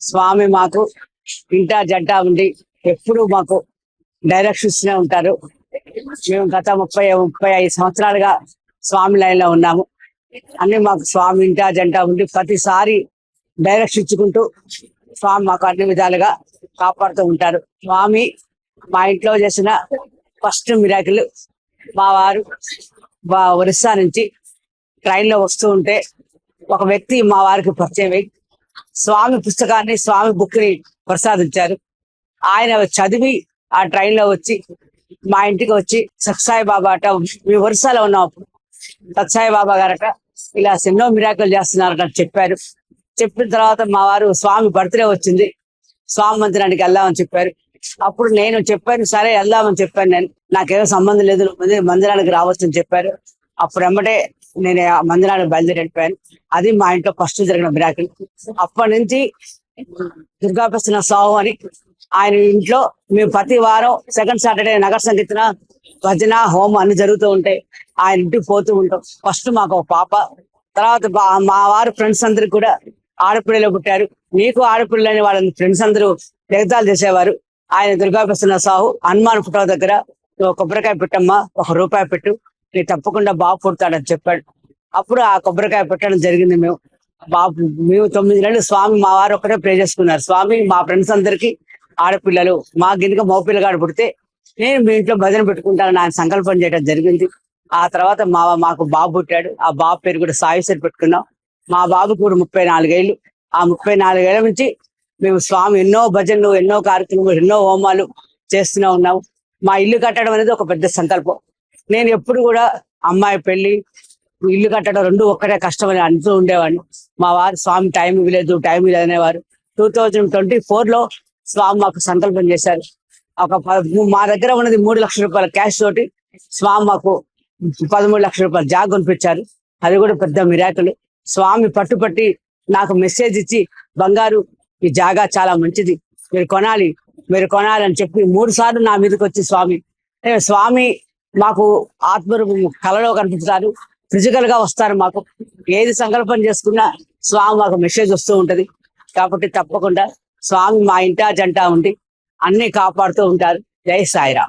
స్వామి మాకు ఇంటా జంట ఉండి ఎప్పుడు మాకు డైరెక్షన్ ఇస్తూనే ఉంటారు. మేము గత ముప్పై ముప్పై ఐదు సంవత్సరాలుగా స్వామి లైన్లో ఉన్నాము. అన్ని మాకు స్వామి ఇంటా జంట ఉండి ప్రతిసారి డైరెక్షన్ ఇచ్చుకుంటూ స్వామి మాకు అన్ని విధాలుగా కాపాడుతూ ఉంటారు. స్వామి మా ఇంట్లో చేసిన ఫస్ట్ మిరాకిల్ మా వారు మా ఒరిస్సా నుంచి ట్రైన్లో వస్తూ ఉంటే ఒక వ్యక్తి మా వారికి పరిచయం అయ్యి స్వామి పుస్తకాన్ని స్వామి బుక్ని ప్రసాదించారు. ఆయన చదివి ఆ ట్రైన్లో వచ్చి మా ఇంటికి వచ్చి సత్సాయి బాబా అట మీ వరుసలో ఉన్నాం అప్పుడు సత్సాయి బాబా గారట ఇలా ఎన్నో మిరాకులు చేస్తున్నారట చెప్పారు. చెప్పిన తర్వాత మా వారు స్వామి బర్త్డే వచ్చింది స్వామి మందిరానికి వెళ్దామని చెప్పారు. అప్పుడు నేను చెప్పాను సరే వెళ్దామని చెప్పాను నేను. నాకేమో సంబంధం లేదు మందిరానికి రావచ్చని చెప్పారు. అప్పుడు ఎమ్మటే నేను ఆ మందిరానికి బయలుదేరి అది మా ఇంట్లో ఫస్ట్ జరిగిన మిరాకిల్ అప్పటి నుంచి దుర్గాప్రసన్న సాహు అని ఆయన ఇంట్లో మేము ప్రతి వారం సెకండ్ సాటర్డే నగర సంగీతన భజన హోమం అన్ని జరుగుతూ ఉంటాయి. ఆయన ఇంటికి పోతూ ఉంటాం. ఫస్ట్ మాకు ఒక పాప తర్వాత మా వారు ఫ్రెండ్స్ అందరు కూడా ఆడపిల్లలు పుట్టారు. నీకు ఆడపిల్లని వాళ్ళ ఫ్రెండ్స్ అందరూ ఎగతాలు చేసేవారు. ఆయన దుర్గాప్రసన్న సాహు హనుమాన్ ఫోటో దగ్గర. కొబ్బరికాయ పెట్టమ్మా ఒక రూపాయి పెట్టు. నీ తప్పకుండా బాబు పుడతాడని చెప్పాడు. అప్పుడు ఆ కొబ్బరికాయ పెట్టడం జరిగింది మేము. బాబు మేము తొమ్మిది నెలలు స్వామి మా వారు ఒకటే ప్రే చేసుకున్నారు. స్వామి మా ఫ్రెండ్స్ అందరికి ఆడపిల్లలు మా గిన్నెక మగ పిల్లగాడు పుడితే నేను మీ ఇంట్లో భజన పెట్టుకుంటాను ఆయన సంకల్పం చేయడం జరిగింది. ఆ తర్వాత మా మాకు బాబు పుట్టాడు. ఆ బాబు పేరు కూడా సాయిసరి పెట్టుకున్నాం. మా బాబు కూడా ముప్పై నాలుగేళ్ళు. ఆ ముప్పై నాలుగేళ్ళ నుంచి మేము స్వామి ఎన్నో భజనలు ఎన్నో కార్యక్రమాలు ఎన్నో హోమాలు చేస్తూనే ఉన్నాము మా ఇల్లు కట్టడం అనేది ఒక పెద్ద సంకల్పం. నేను ఎప్పుడు కూడా అమ్మాయి పెళ్ళి ఇల్లు కట్టడం రెండు ఒక్కటే కష్టమని అంటూ ఉండేవాడిని. మా వారు స్వామి టైం ఇవ్వలేదు టైం ఇవ్వలేదు అనేవారు. టూ థౌజండ్ ట్వంటీ ఫోర్లో స్వామి మాకు సంకల్పం చేశారు. ఒక మా దగ్గర ఉన్నది మూడు లక్షల రూపాయల క్యాష్ తోటి స్వామి మాకు పదమూడు లక్షల రూపాయలు జాగ్ కొనిపించారు. అది కూడా పెద్ద మిరాకులు స్వామి పట్టుపట్టి నాకు మెసేజ్ ఇచ్చి బంగారు ఈ జాగా చాలా మంచిది. మీరు కొనాలి మీరు కొనాలి అని చెప్పి మూడు సార్లు నా మీదకి వచ్చి స్వామి. స్వామి మాకు ఆత్మరు కళలో కనిపిస్తారు. ఫిజికల్గా వస్తారు మాకు. ఏది సంకల్పం చేసుకున్నా స్వామి మాకు మెసేజ్ వస్తూ ఉంటది. కాబట్టి తప్పకుండా స్వామి మా ఇంటా జంట ఉండి అన్ని కాపాడుతూ ఉంటారు. జై సాయిరామ్.